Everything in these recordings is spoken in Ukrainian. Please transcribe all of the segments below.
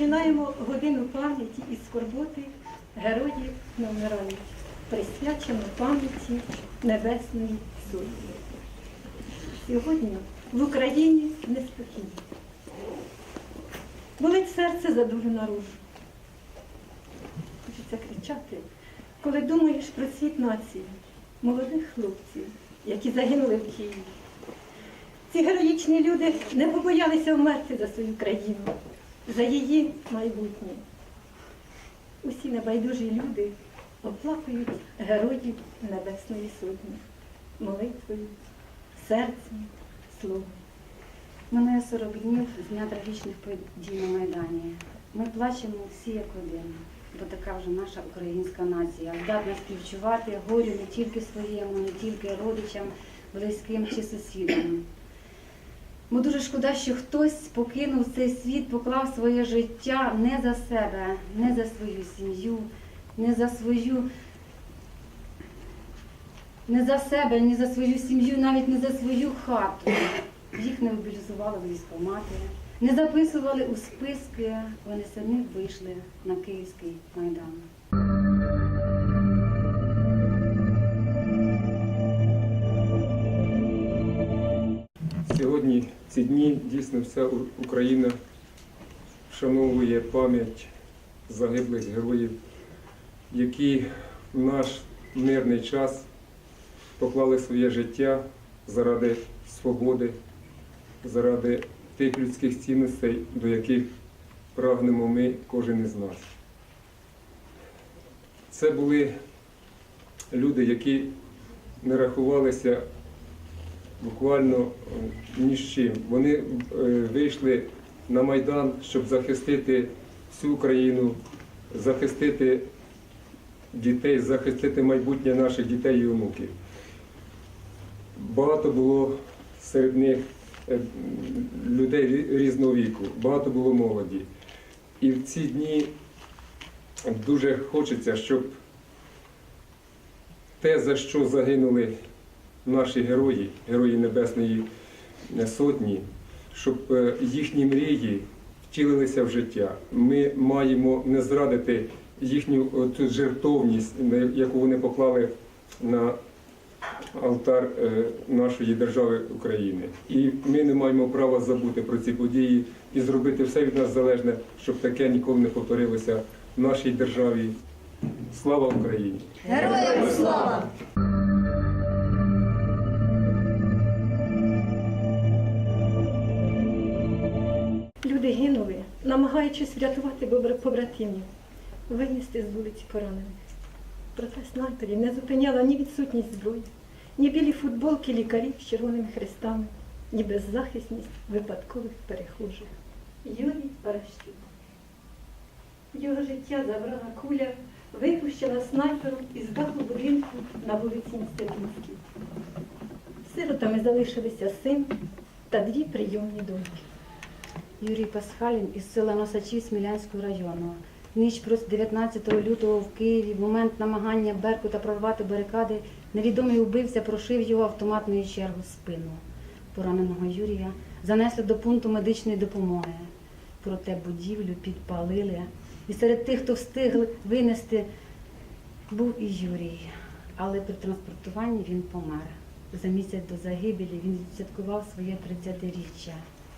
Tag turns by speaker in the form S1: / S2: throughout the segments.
S1: Починаємо годину пам'яті і скорботи героїв не вмирають, присвячено пам'яті Небесної Сотні. Сьогодні в Україні неспокійно. Болить серце за долю народу. Хочеться кричати, коли думаєш про світ нації, молодих хлопців, які загинули в Києві. Ці героїчні люди не побоялися вмерти за свою країну, за її майбутнє. Усі небайдужі люди оплакують героїв Небесної Сотні молитвою, серцем, словом.
S2: Минує 40 днів з дня трагічних подій на Майдані. Ми плачемо всі як один, бо така вже наша українська нація, здатна співчувати горю не тільки своєму, не тільки родичам, близьким чи сусідам. Бо дуже шкода, що хтось покинув цей світ, поклав своє життя не за себе, не за свою сім'ю, не за свою не за себе, ні за свою сім'ю, навіть не за свою хату. Їх не мобілізували в військкомати, не записували у списки, вони самі вийшли на Київський майдан.
S3: Ці дні дійсно вся Україна вшановує пам'ять загиблих героїв, які в наш мирний час поклали своє життя заради свободи, заради тих людських цінностей, до яких прагнемо ми, кожен із нас. Це були люди, які не рахувалися буквально е, ні з чим. Вони е, вийшли на Майдан, щоб захистити всю Україну, захистити дітей, захистити майбутнє наших дітей і онуків. Багато було серед них е, людей різного віку, багато було молоді. І в ці дні дуже хочеться, щоб те, за що загинули наші герої, герої Небесної Сотні, щоб е, їхні мрії втілилися в життя. Ми маємо не зрадити їхню цю жертовність, яку вони поклали на алтар е, нашої держави України. І ми не маємо права забути про ці події і зробити все від нас залежне, щоб таке ніколи не повторилося в нашій державі. Слава Україні!
S4: Героям слава!
S1: Намагаючись врятувати побратимів, винести з вулиці поранених. Проте снайперів не зупиняла ні відсутність зброї, ні білі футболки лікарів з червоними хрестами, ні беззахисність випадкових перехожих. Юрій Паращук. Його життя забрала куля, випущена снайпером із даху будинку на вулиці Інститутській. Сиротами залишилися син та дві прийомні доньки.
S2: Юрій Пасхалін із села Носачі Смілянського району. Ніч проти 19 лютого в Києві, в момент намагання Беркута прорвати барикади, невідомий убивця прошив його автоматною чергу спину. Пораненого Юрія занесли до пункту медичної допомоги. Проте будівлю підпалили. І серед тих, хто встигли винести, був і Юрій. Але при транспортуванні він помер. За місяць до загибелі він відсвяткував своє 30-річчя.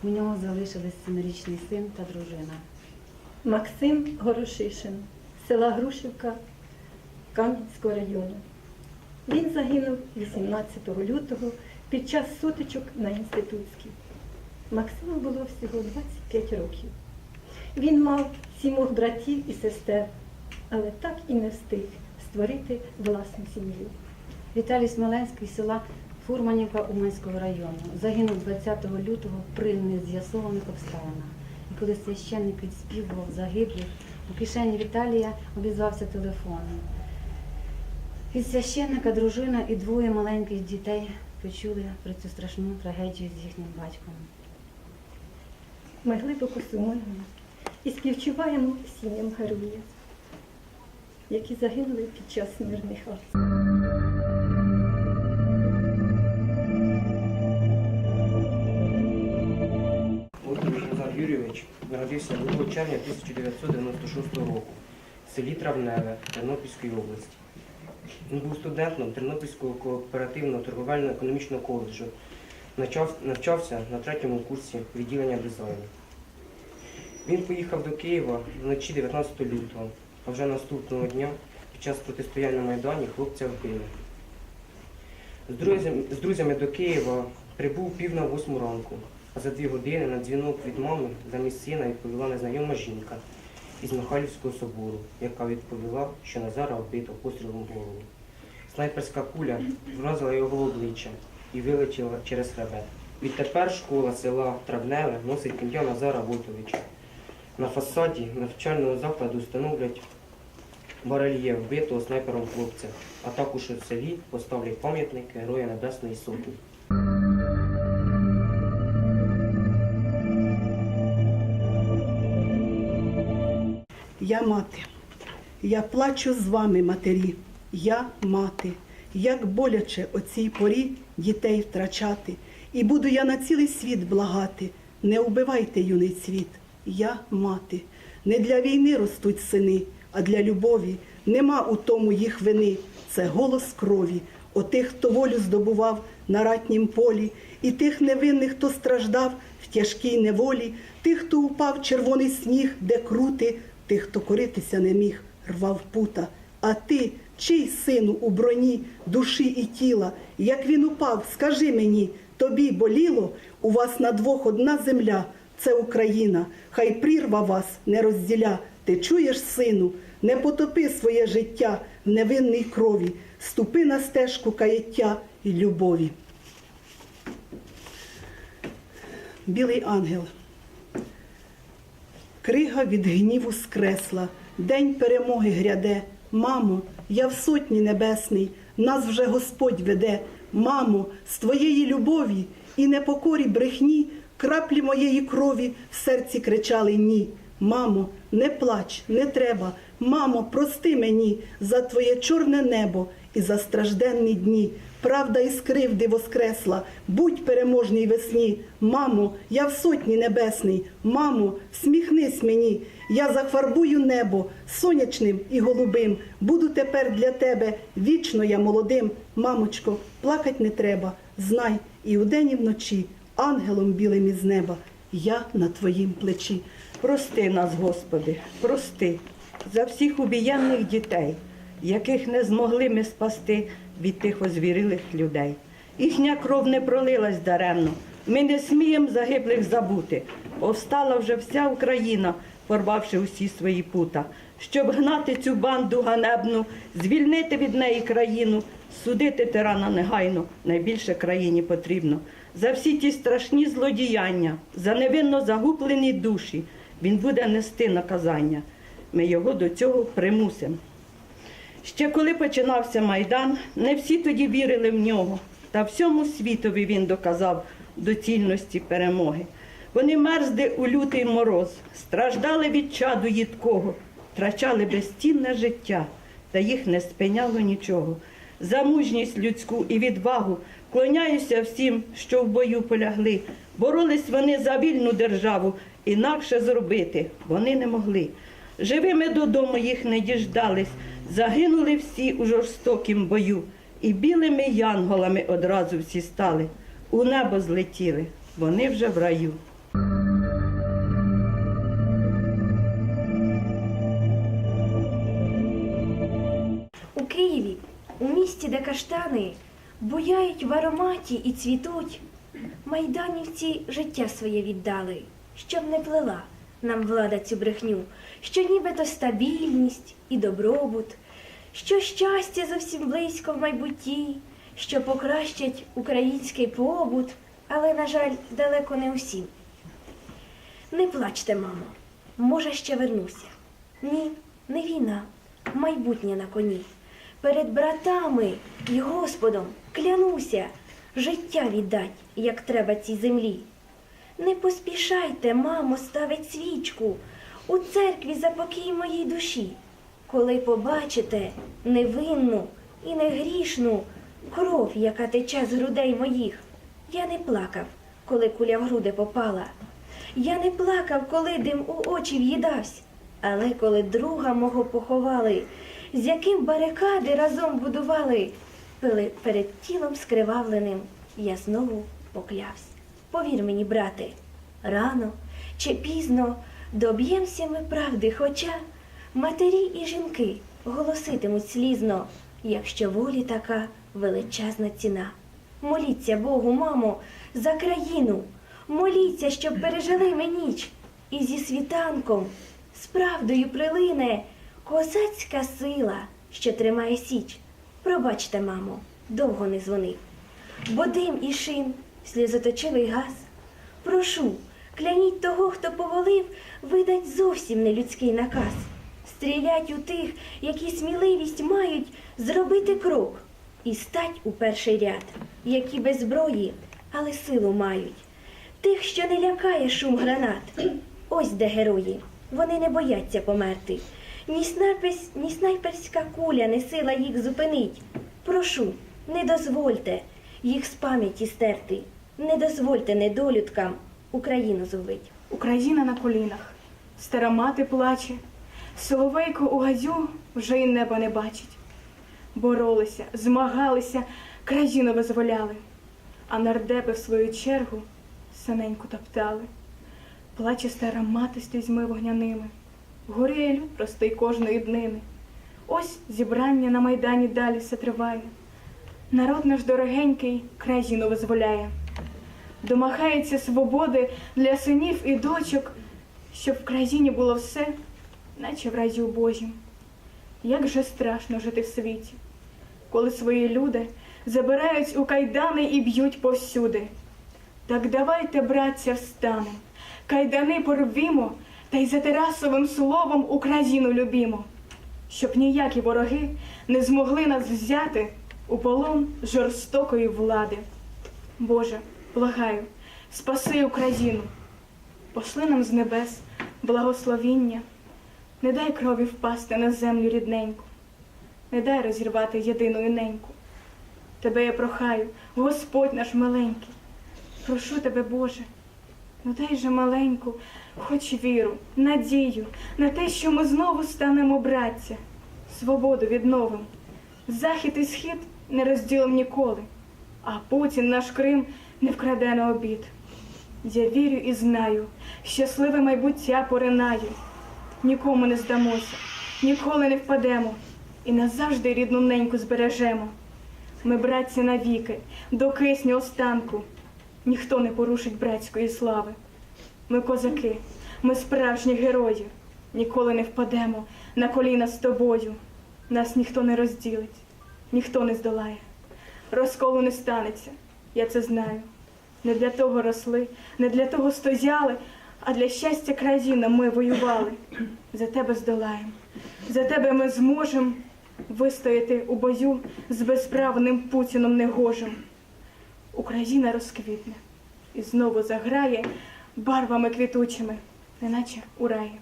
S2: У нього залишились семирічний син та дружина.
S1: Максим Горошишин, села Грушівка Кам'янського району. Він загинув 18 лютого під час сутичок на інститутській. Максиму було всього 25 років. Він мав сімох братів і сестер, але так і не встиг створити власну сім'ю.
S2: Віталій Смоленський з села Фурманівка Уманського району загинув 20 лютого при нез'ясованих обставинах. І коли священник відспівував загиблих, у кишені Віталія обізвався телефон. Від священника дружина і двоє маленьких дітей почули про цю страшну трагедію з їхнім батьком.
S1: Ми глибоко сумуємо і співчуваємо сім'ям героїв, які загинули під час мирних акцій.
S4: Народився 2 червня 1996 року в селі Травневе Тернопільської області. Він був студентом Тернопільського кооперативного торговельно-економічного коледжу. Навчався на третьому курсі відділення дизайну. Він поїхав до Києва вночі 19 лютого, а вже наступного дня під час протистояння на Майдані хлопця вбили. З друзями, до Києва прибув пів на восьму ранку, за дві години на дзвінок від мами замість сина відповіла незнайома жінка із Михайлівського собору, яка відповіла, що Назара вбито пострілом голову. Снайперська куля вразила його обличчя і вилетіла через хребет. Відтепер школа села Травневе носить ім'я Назара Войтовича. На фасаді навчального закладу встановлять барельєф вбитого снайпером хлопця, а також у селі поставлять пам'ятник Героя Небесної Сотні.
S5: Я мати, я плачу з вами, матері, я мати, як боляче о цій порі дітей втрачати, і буду я на цілий світ благати. Не убивайте юний світ, я мати. Не для війни ростуть сини, а для любові. Нема у тому їх вини. Це голос крові, отих, хто волю здобував на ратнім полі, і тих невинних, хто страждав в тяжкій неволі, тих, хто упав червоний сніг, де крути, тих, хто коритися не міг, рвав пута. А ти, чий сину у броні, душі і тіла, як він упав, скажи мені, тобі боліло, у вас на двох одна земля, це Україна, хай прірва вас не розділя. Ти чуєш, сину, не потопи своє життя в невинній крові, ступи на стежку каяття і любові. Білий ангел. Крига від гніву скресла, день перемоги гряде. Мамо, я в сотні небесній, нас вже Господь веде. Мамо, з твоєї любові і непокорі брехні, краплі моєї крові в серці кричали ні. Мамо, не плач, не треба. Мамо, прости мені за твоє чорне небо і за стражденні дні. Правда із кривди воскресла, будь переможній весні. Мамо, я в сотні небесній. Мамо, сміхнись мені. Я зафарбую небо сонячним і голубим. Буду тепер для тебе вічно я молодим. Мамочко, плакать не треба. Знай, і вдень, і вночі, ангелом білим із неба, я на твоїм плечі.
S6: Прости нас, Господи, прости за всіх убієнних дітей, яких не змогли ми спасти від тих озвірілих людей. Їхня кров не пролилась даремно. Ми не сміємо загиблих забути. Повстала вже вся Україна, порвавши усі свої пута, щоб гнати цю банду ганебну, звільнити від неї країну, судити тирана негайно, найбільше країні потрібно. За всі ті страшні злодіяння, за невинно загублені душі, він буде нести наказання. Ми його до цього примусимо. Ще коли починався Майдан, не всі тоді вірили в нього, та всьому світові він доказав доцільності перемоги. Вони мерзли у лютий мороз, страждали від чаду їдкого, втрачали безцінне життя, та їх не спиняло нічого. За мужність людську і відвагу клоняюся всім, що в бою полягли. Боролись вони за вільну державу, інакше зробити вони не могли. Живими додому їх не діждались, загинули всі у жорстокім бою, і білими янголами одразу всі стали. У небо злетіли, вони вже в раю.
S7: У Києві, у місті, де каштани буяють в ароматі і цвітуть, майданівці життя своє віддали, щоб не плела нам влада цю брехню, що нібито стабільність і добробут, що щастя зовсім близько в майбутті, що покращать український побут, але, на жаль, далеко не усім. Не плачте, мамо, може, ще вернуся. Ні, не війна, майбутнє на коні. Перед братами і Господом клянуся, життя віддать, як треба цій землі. Не поспішайте, мамо, ставить свічку у церкві за покій моїй душі. Коли побачите невинну і негрішну кров, яка тече з грудей моїх, я не плакав, коли куля в груди попала. Я не плакав, коли дим у очі в'їдавсь, але коли друга мого поховали, з яким барикади разом будували, пили- перед тілом скривавленим я знову поклявсь. Повір мені, брате, рано чи пізно доб'ємося ми правди, хоча матері і жінки голоситимуть слізно, якщо волі така величезна ціна. Моліться Богу, мамо, за країну, моліться, щоб пережили ми ніч, і зі світанком, з правдою прилине козацька сила, що тримає січ. Пробачте, мамо, довго не дзвонив, бо дим і шин, сльозоточивий газ. Прошу, кляніть того, хто повалив, видать зовсім нелюдський наказ. Стрілять у тих, які сміливість мають зробити крок і стать у перший ряд, які без зброї, але силу мають. Тих, що не лякає шум гранат. Ось де герої. Вони не бояться померти. Ні, снайперсь, ні снайперська куля не сила їх зупинить. Прошу, не дозвольте їх з пам'яті стерти. Не дозвольте недолюдкам Україну зубить.
S8: Україна на колінах, стара мати плаче, соловейко у газю вже й небо не бачить. Боролися, змагалися, країну визволяли, а нардепи в свою чергу синеньку топтали. Плаче стара мати слізьми вогняними, горіє люд простий кожної днини. Ось зібрання на майдані далі все триває. Народ наш дорогенький країну визволяє домагається свободи для синів і дочок, щоб в країні було все, наче в разі Божім. Як же страшно жити в світі, коли свої люди забирають у кайдани і б'ють повсюди. Так давайте, браття, встанем, кайдани порвімо, та й за Тарасовим словом Україну любімо, щоб ніякі вороги не змогли нас взяти у полон жорстокої влади. Боже, благаю, спаси Україну, пошли нам з небес благословіння, не дай крові впасти на землю рідненьку, не дай розірвати єдину неньку. Тебе я прохаю, Господь наш маленький, прошу тебе, Боже, ну дай же маленьку, хоч віру, надію на те, що ми знову станемо браття, свободу відновим. Захід і схід не розділим ніколи, а Путін наш Крим не вкраде на обід. Я вірю і знаю, щасливе майбуття поринає. Нікому не здамося, ніколи не впадемо і назавжди рідну неньку збережемо. Ми братці навіки, до кисню останку. Ніхто не порушить братської слави. Ми козаки, ми справжні герої. Ніколи не впадемо на коліна з тобою. Нас ніхто не розділить, ніхто не здолає. Розколу не станеться, я це знаю. Не для того росли, не для того стояли, а для щастя країни ми воювали. За тебе здолаємо, за тебе ми зможемо вистояти у бою з безправним Путіном негожим. Україна розквітне і знову заграє барвами квітучими, неначе у раї.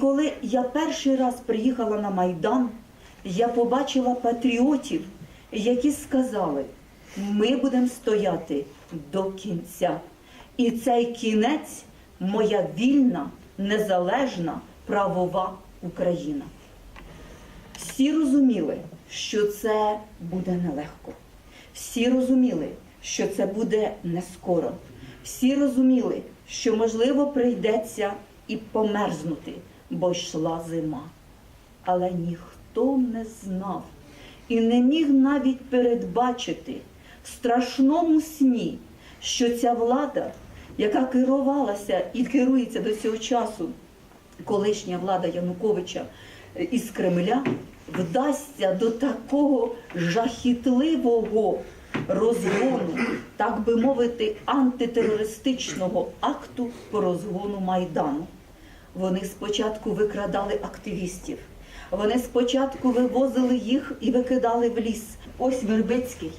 S9: Коли я перший раз приїхала на Майдан, я побачила патріотів, які сказали, ми будемо стояти до кінця. І цей кінець моя вільна, незалежна, правова Україна. Всі розуміли, що це буде нелегко. Всі розуміли, що це буде не скоро. Всі розуміли, що можливо прийдеться і померзнути, бо йшла зима. Але ніхто не знав і не міг навіть передбачити в страшному сні, що ця влада, яка керувалася і керується до цього часу, колишня влада Януковича е, із Кремля, вдасться до такого жахітливого розгону, так би мовити, антитерористичного акту по розгону Майдану. Вони спочатку викрадали активістів. Вони спочатку вивозили їх і викидали в ліс. Ось Вербицький.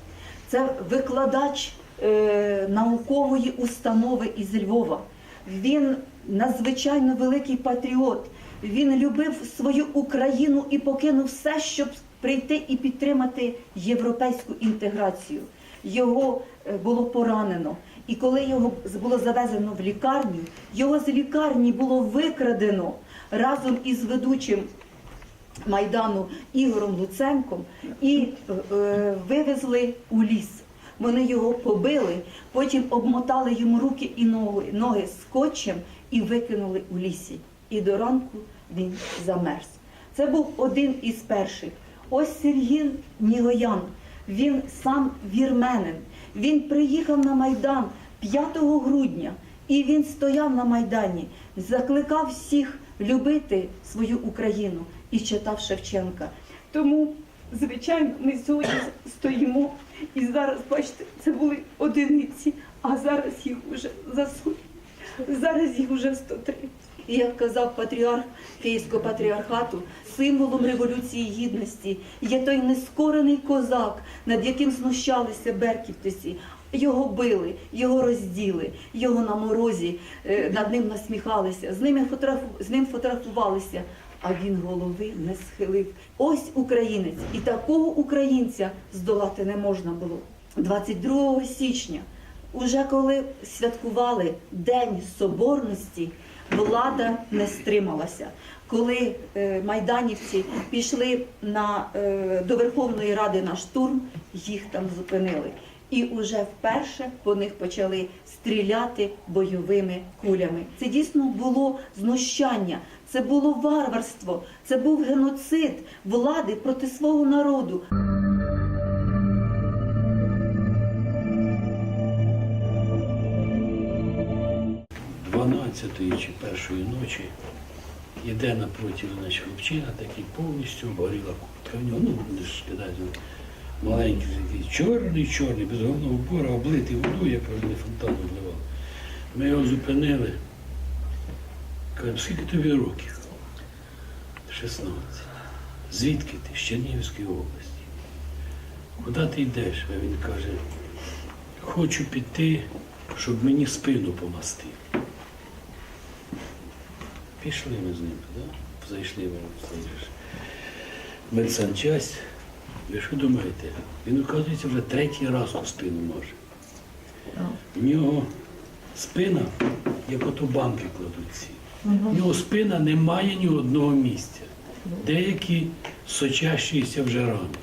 S9: Це викладач е, наукової установи із Львова. Він надзвичайно великий патріот. Він любив свою Україну і покинув все, щоб прийти і підтримати європейську інтеграцію. Його е, було поранено. І коли його було завезено в лікарню, його з лікарні було викрадено разом із ведучим Майдану Ігорем Луценком і е, вивезли у ліс. Вони його побили, потім обмотали йому руки і ноги, ноги скотчем і викинули у лісі. І до ранку він замерз. Це був один із перших. Ось Сергій Нігоян, він сам вірменин. Він приїхав на Майдан 5 грудня, і він стояв на Майдані, закликав всіх любити свою Україну і читав Шевченка.
S5: Тому, звичайно, ми сьогодні стоїмо і зараз, бачите, це були одиниці, а зараз їх уже за. Зараз їх уже 103.
S9: І як казав патріарх Київського патріархату, символом революції гідності є той нескорений козак, над яким знущалися берківтесі. Його били, його розділи, його на морозі е, над ним насміхалися, з ним фотографувалися, а він голови не схилив. Ось українець, і такого українця здолати не можна було. 22 січня Уже коли святкували День Соборності, влада не стрималася. Коли е, майданівці пішли на, е, до Верховної Ради на штурм, їх там зупинили. І уже вперше по них почали стріляти бойовими кулями. Це дійсно було знущання, це було варварство, це був геноцид влади проти свого народу.
S10: 12 чи першої ночі йде напроти значить, хлопчина, такий повністю обгоріла куртка. В нього, ну, вони ж кидають ну, маленький, такий чорний, чорний, без головного убора, облитий водою, як вони фонтан вливали. Ми його зупинили. Кажемо, скільки тобі років? 16. Звідки ти? З Чернігівської області. Куди ти йдеш? А він каже, хочу піти, щоб мені спину помастив. Пішли ми з ним, да? зайшли в цей медсанчасть. Ви що думаєте? Він, оказується, вже третій раз у спину може. В нього спина, як ото банки кладуть ці. В нього спина не має ні одного місця. Деякі сочащіся вже рани.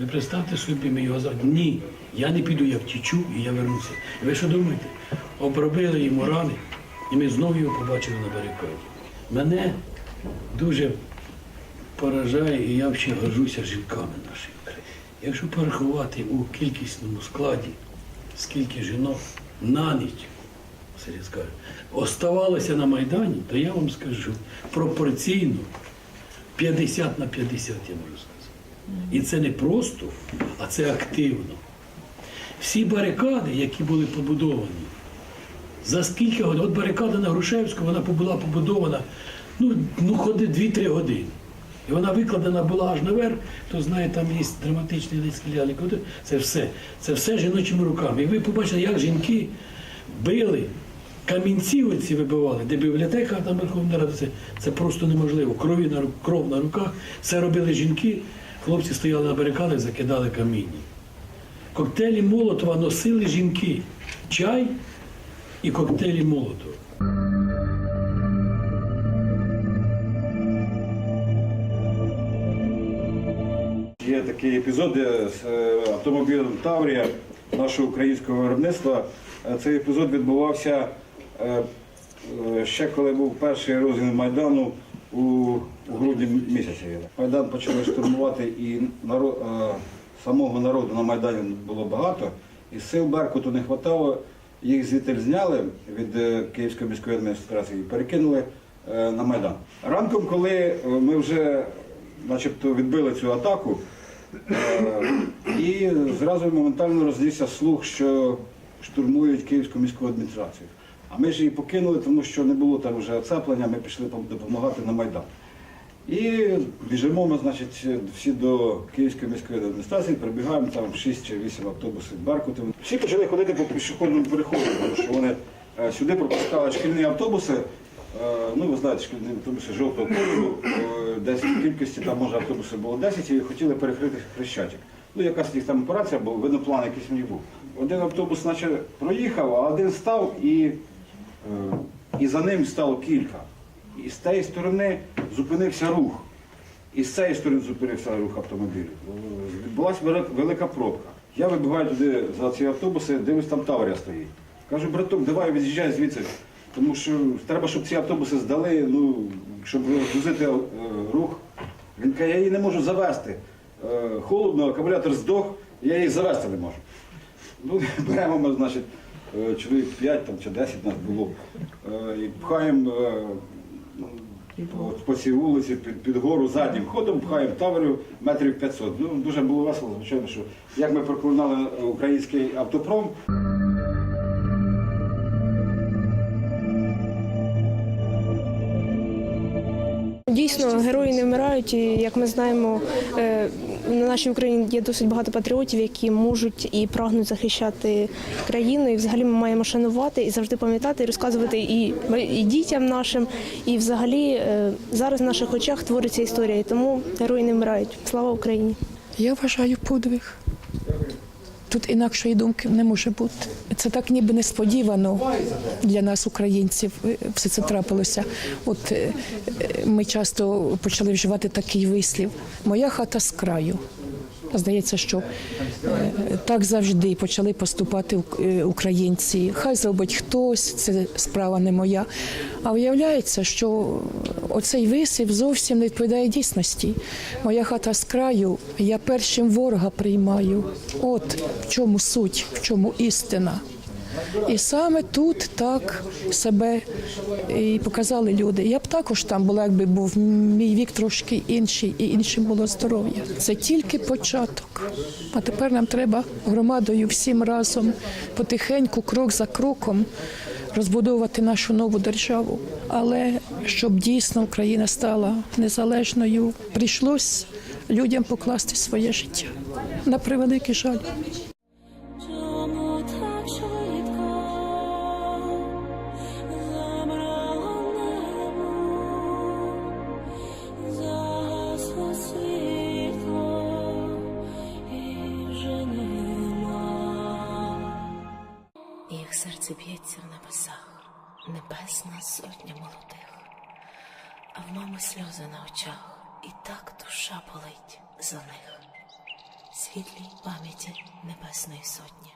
S10: Ви представте собі, ми його за ні, я не піду, я втічу і я вернуся. Ви що думаєте? Обробили йому рани, і ми знову його побачили на барикаді. Мене дуже поражає, і я ще горжуся жінками нашої України. Якщо порахувати у кількісному складі, скільки жінок на ніч, Сергій скаже, оставалося на Майдані, то я вам скажу пропорційно 50 на 50, я можу сказати. І це не просто, а це активно. Всі барикади, які були побудовані, за скільки годин? От барикада на Грушевську, вона була побудована, ну, ну ходи 2-3 години. І вона викладена була аж наверх, хто знає, там є драматичний ляльник. Це все. Це все жіночими руками. І ви побачите, як жінки били, камінці оці вибивали, де бібліотека там Верховна Рада, це, це просто неможливо. Крові на, кров на руках. Це робили жінки, хлопці стояли на барикадах, закидали каміння. Коктейлі Молотова носили жінки. Чай і коктейлі Молотова.
S11: Є такий епізод з е, автомобілем Таврія нашого українського виробництва. Е, Цей епізод відбувався ще коли був перший розгін Майдану у, грудні місяці. Майдан почали штурмувати і наро- е, самого народу на Майдані було багато, і сил Беркуту не вистачало. Їх звідти зняли від е, Київської міської адміністрації і перекинули е, на Майдан. Ранком, коли е, ми вже начебто відбили цю атаку, Е, І зразу моментально рознісся слух, що штурмують Київську міську адміністрацію. А ми ж її покинули, тому що не було там вже оцеплення, ми пішли допомагати на Майдан. І біжимо ми, значить, всі до Київської міської адміністрації, прибігаємо там 6 чи 8 автобусів Беркутів. Всі почали ходити по пішохідному переходу, тому що вони е, сюди пропускали шкільні автобуси, Е, Ну, ви знаєте, що автобуси жовтого кольору, е, десь в кількості, там може автобусів було 10 і хотіли перекрити Хрещатик. Ну, якась їх там операція, бо видно план якийсь них був. Один автобус наче проїхав, а один став і, і за ним стало кілька. І з тієї сторони зупинився рух. І з цієї сторони зупинився рух автомобілів. Е, Відбулася велика пробка. Я вибігаю туди за ці автобуси, дивлюсь, там Таврія стоїть. Кажу, браток, давай від'їжджай звідси. Тому що треба, щоб ці автобуси здали, ну, щоб розгрузити е, рух. Він каже, я її не можу завести. Е, холодно, акумулятор здох, я її завести не можу. Ну, беремо ми, значить, е, чоловік 5 там, чи 10 нас було. Е, І пхаємо е, ну, по, цій вулиці під, під гору заднім ходом, пхаємо таврію метрів 500. Ну, дуже було весело, звичайно, що як ми проклинали український автопром.
S12: Дійсно, герої не вмирають, і як ми знаємо, е, на нашій Україні є досить багато патріотів, які можуть і прагнуть захищати країну. І взагалі ми маємо шанувати і завжди пам'ятати, і розказувати і, і дітям нашим. І взагалі е, зараз в наших очах твориться історія. І тому герої не вмирають. Слава Україні!
S13: Я вважаю подвиг. Тут інакшої думки не може бути. Це так ніби несподівано для нас, українців, е, все це трапилося. От е, е, ми часто почали вживати такий вислів Моя хата з краю. Здається, що е, так завжди почали поступати е, українці. Хай зробить хтось, це справа не моя. А виявляється, що оцей висип зовсім не відповідає дійсності. Моя хата з краю, я першим ворога приймаю. От в чому суть, в чому істина. І саме тут так себе і показали люди. Я б також там була, якби був мій вік трошки інший, і іншим було здоров'я. Це тільки початок. А тепер нам треба громадою всім разом потихеньку, крок за кроком. Розбудовувати нашу нову державу, але щоб дійсно Україна стала незалежною, прийшлось людям покласти своє життя на превеликий жаль.
S14: За них. Світлій пам'яті Небесної Сотні.